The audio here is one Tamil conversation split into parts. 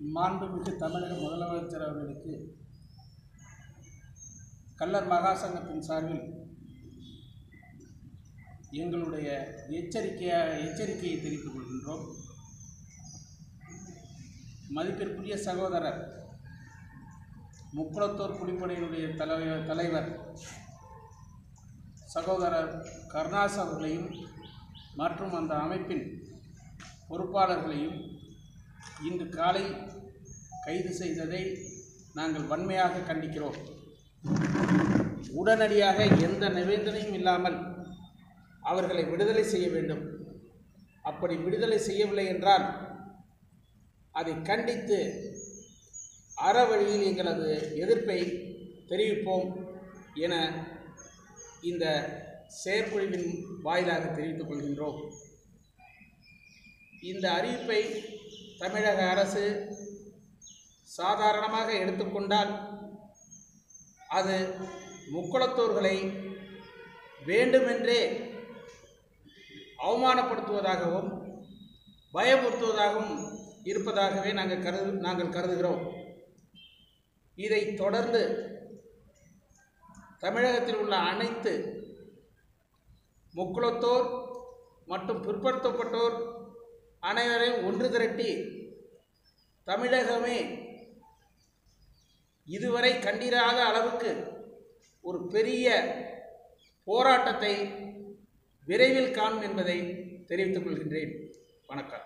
மாண்புமிகு தமிழக முதலமைச்சர் அவர்களுக்கு கல்லர் மகாசங்கத்தின் சார்பில் எங்களுடைய எச்சரிக்கையாக எச்சரிக்கையை தெரிவித்துக் கொள்கின்றோம். மதிப்பிற்குரிய சகோதரர் முக்குளத்தூர் குடிப்படையினுடைய தலைவர் தலைவர் சகோதரர் கருணாஸ் அவர்களையும் மற்றும் அந்த அமைப்பின் பொறுப்பாளர்களையும் இன்று காலை கைது செய்ததை நாங்கள் வன்மையாக கண்டிக்கிறோம். உடனடியாக எந்த நிபந்தனையும் இல்லாமல் அவர்களை விடுதலை செய்ய வேண்டும். அப்படி விடுதலை செய்யவில்லை என்றால் அதை கண்டித்து அறவழியில் எங்களது எதிர்ப்பை தெரிவிப்போம் என இந்த செயற்குழுவின் வாயிலாக தெரிவித்துக் கொள்கின்றோம். இந்த அறிவிப்பை தமிழக அரசு சாதாரணமாக எடுத்துக்கொண்டால் அது முக்குளத்தோர்களை வேண்டுமென்றே அவமானப்படுத்துவதாகவும் பயமுறுத்துவதாகவும் இருப்பதாகவே நாங்கள் கருது நாங்கள் கருதுகிறோம். இதை தொடர்ந்து தமிழகத்தில் உள்ள அனைத்து முக்குளத்தோர் மற்றும் பிற்படுத்தப்பட்டோர் அனைவரையும் ஒன்று திரட்டி தமிழகமே இதுவரை கண்டிராத அளவுக்கு ஒரு பெரிய போராட்டத்தை விரைவில் காணும் என்பதை தெரிவித்துக் கொள்கின்றேன். வணக்கம்.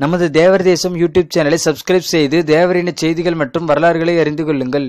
நமது தேவர் தேசம் யூடியூப் சேனலை சப்ஸ்கிரைப் செய்து தேவரின செய்திகள் மற்றும் வரலாறுகளை அறிந்து கொள்ளுங்கள்.